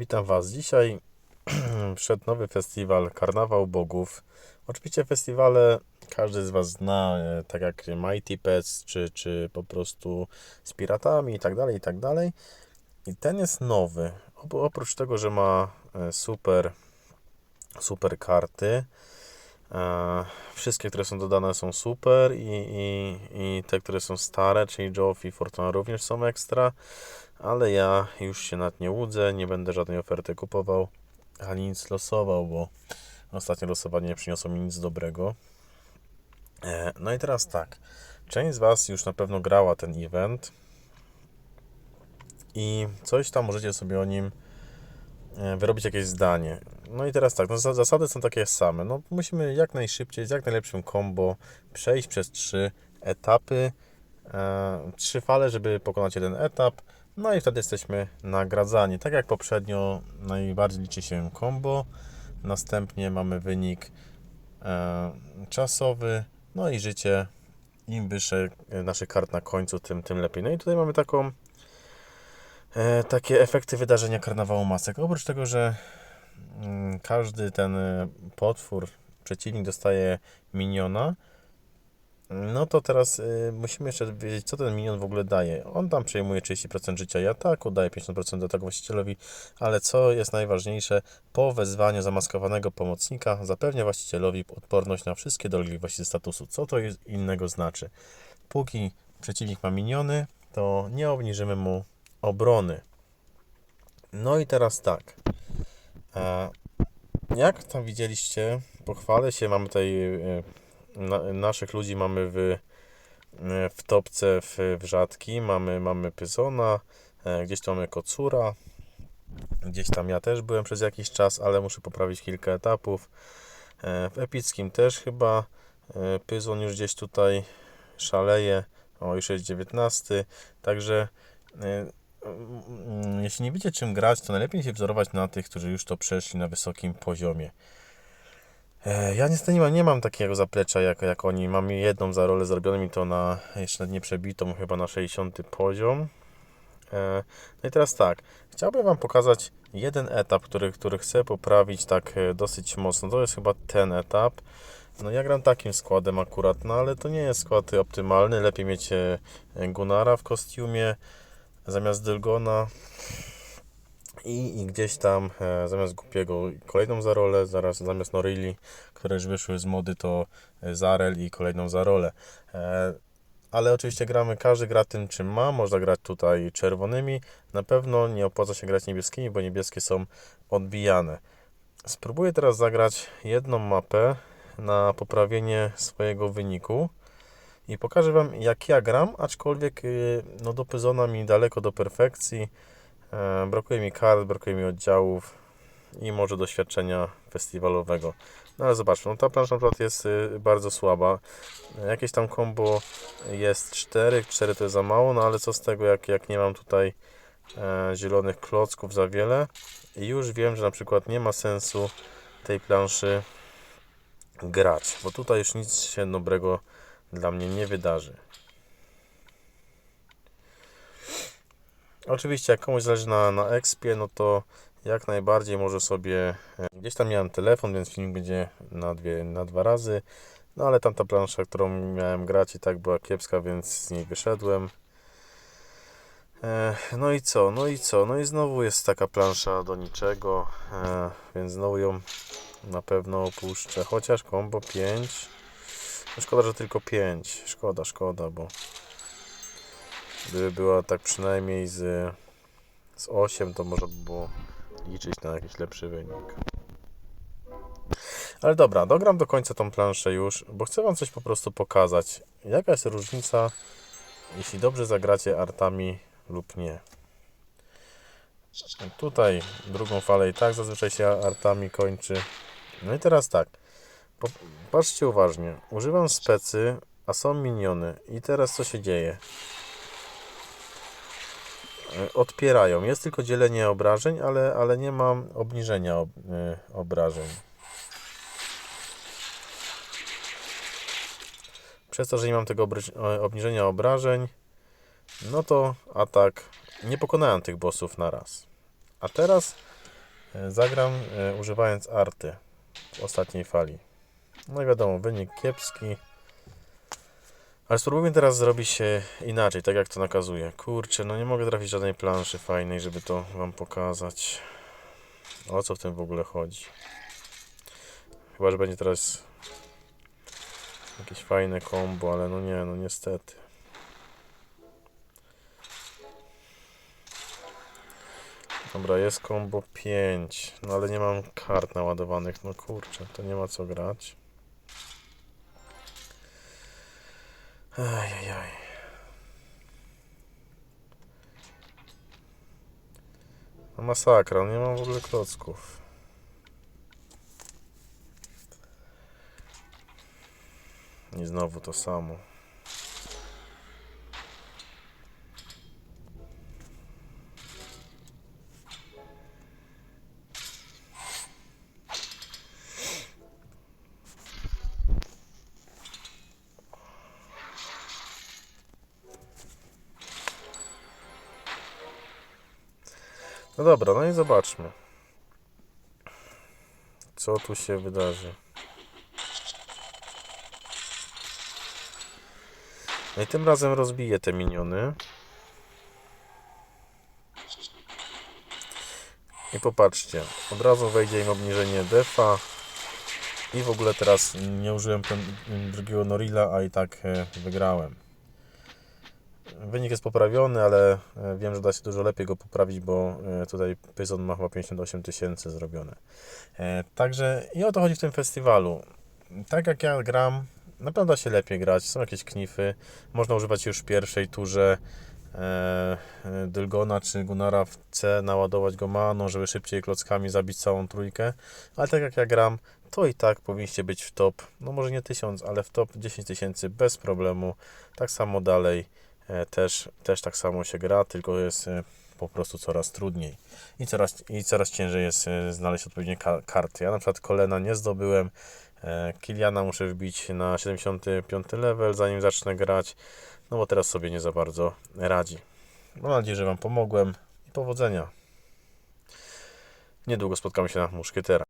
Witam Was. Dzisiaj przed nowy festiwal Karnawał Bogów. Oczywiście festiwale każdy z Was zna, e, tak jak Mighty Pets, czy, czy po prostu z piratami i tak dalej, i tak dalej. I ten jest nowy. Op- Oprócz tego, że ma e, super, super karty, e, wszystkie, które są dodane są super i, i, i te, które są stare, czyli Joff i Fortuna również są ekstra ale ja już się nad nie łudzę, nie będę żadnej oferty kupował, ani nic losował, bo ostatnie losowanie nie przyniosło mi nic dobrego. E, No i teraz tak, część z Was już na pewno grała ten event i coś tam możecie sobie o nim e, wyrobić jakieś zdanie. No i teraz tak, no za- zasady są takie same. No musimy jak najszybciej, z jak najlepszym combo przejść przez trzy etapy, trzy fale, żeby pokonać jeden etap. No i wtedy jesteśmy nagradzani. Tak jak poprzednio, najbardziej liczy się combo. Następnie mamy wynik e, czasowy. No i życie. Im wyższe e, naszych kart na końcu, tym, tym lepiej. No i tutaj mamy taką e, takie efekty wydarzenia karnawału masek. Oprócz tego, że mm, każdy ten e, potwór, przeciwnik dostaje miniona, no to teraz y, musimy jeszcze wiedzieć, co ten minion w ogóle daje. On tam przejmuje 30% życia i ataku, daje 50% ataku właścicielowi, ale co jest najważniejsze, po wezwaniu zamaskowanego pomocnika zapewnia właścicielowi odporność na wszystkie dolegliwości statusu. Co to jest innego znaczy? Póki przeciwnik ma miniony, to nie obniżymy mu obrony. No i teraz tak. Jak tam widzieliście, pochwalę się, mamy tutaj e, na, naszych ludzi mamy w, e, w topce w, w rzadki, mamy, mamy Pyzona, e, gdzieś tam mamy Kocura, gdzieś tam ja też byłem przez jakiś czas, ale muszę poprawić kilka etapów. E, W epickim też chyba Pyzon już gdzieś tutaj szaleje, o już jest 19, także mm, jeśli nie wiecie czym grać, to najlepiej się wzorować na tych, którzy już to przeszli na wysokim poziomie. E, Ja niestety nie mam, nie mam takiego zaplecza jak, jak oni. Mam jedną za rolę zrobioną mi to na jeszcze nie przebitą, chyba na 60 poziom. E, No i teraz tak, chciałbym Wam pokazać jeden etap, który, który chcę poprawić tak e, dosyć mocno. To jest chyba ten etap. No ja gram takim składem akurat, no ale to nie jest skład optymalny. Lepiej mieć Gunara w kostiumie zamiast Dylgona. I, I gdzieś tam e, zamiast głupiego kolejną za rolę, zaraz zamiast Norili, które już wyszły z mody, to e, Zarel i kolejną za rolę. E, ale oczywiście gramy, każdy gra tym czym ma, można grać tutaj czerwonymi. Na pewno nie opłaca się grać niebieskimi, bo niebieskie są odbijane. Spróbuję teraz zagrać jedną mapę na poprawienie swojego wyniku i pokażę Wam jak ja gram, aczkolwiek y, no do Pyzona mi daleko do perfekcji. E, Brakuje mi kart, brakuje mi oddziałów i może doświadczenia festiwalowego. No ale zobaczmy, no ta plansza na przykład jest y, bardzo słaba. Jakieś tam combo jest 4, 4 to jest za mało, no ale co z tego jak, jak nie mam tutaj e, zielonych klocków za wiele. I już wiem, że na przykład nie ma sensu tej planszy grać, bo tutaj już nic się dobrego dla mnie nie wydarzy. Oczywiście, jak komuś zależy na, na expie, no to jak najbardziej może sobie. e, Gdzieś tam miałem telefon, więc filmik będzie na, dwie, na dwa razy. No ale tamta plansza, którą miałem grać, i tak była kiepska, więc z niej wyszedłem. E, No i co? No i co? No i znowu jest taka plansza do niczego, e, więc znowu ją na pewno opuszczę. Chociaż combo 5. No szkoda, że tylko 5. Szkoda, szkoda, bo Gdyby była tak przynajmniej z, z 8, to można by było liczyć na jakiś lepszy wynik. Ale dobra, dogram do końca tą planszę już, bo chcę Wam coś po prostu pokazać. Jaka jest różnica, jeśli dobrze zagracie artami lub nie. Tutaj drugą falę i tak zazwyczaj się artami kończy. No i teraz tak. Patrzcie uważnie. Używam specy, a są miniony. I teraz co się dzieje? Odpierają. Jest tylko dzielenie obrażeń, ale, ale nie mam obniżenia ob, e, obrażeń. Przez to, że nie mam tego obniżenia obrażeń, no to atak nie pokonałem tych bossów na raz. A teraz E, Zagram e, używając arty w ostatniej fali. No i wiadomo, wynik kiepski. Ale spróbujmy teraz zrobić inaczej, tak jak to nakazuje. Kurczę, no nie mogę trafić żadnej planszy fajnej, żeby to Wam pokazać. O co w tym w ogóle chodzi? Chyba, że będzie teraz jakieś fajne combo, ale no nie, no niestety. Dobra, jest combo 5, no ale nie mam kart naładowanych, no kurczę, to nie ma co grać. No masakra, nie mam w ogóle klocków. I znowu to samo. No dobra, no i zobaczmy. Co tu się wydarzy. No i tym razem rozbiję te miniony. I popatrzcie, od razu wejdzie im obniżenie defa. I w ogóle teraz nie użyłem drugiego Norila, a i tak e, wygrałem. Wynik jest poprawiony, ale e, wiem, że da się dużo lepiej go poprawić, bo e, tutaj Pyzon ma chyba 58 tysięcy zrobione. E, Także i o to chodzi w tym festiwalu. Tak jak ja gram, na pewno da się lepiej grać. Są jakieś knify. Można używać już w pierwszej turze Dylgona czy Gunara w C, naładować go maną, żeby szybciej klockami zabić całą trójkę. Ale tak jak ja gram, to i tak powinniście być w top, no może nie 1000, ale w top 10 tysięcy bez problemu. Tak samo dalej też, też tak samo się gra, tylko jest e, po prostu coraz trudniej i coraz, i coraz ciężej jest e, znaleźć odpowiednie ka- karty. Ja na przykład kolena nie zdobyłem, e, Kiliana muszę wbić na 75 level, zanim zacznę grać, no bo teraz sobie nie za bardzo radzi. Mam nadzieję, że Wam pomogłem i powodzenia. Niedługo spotkamy się na Muszkietera.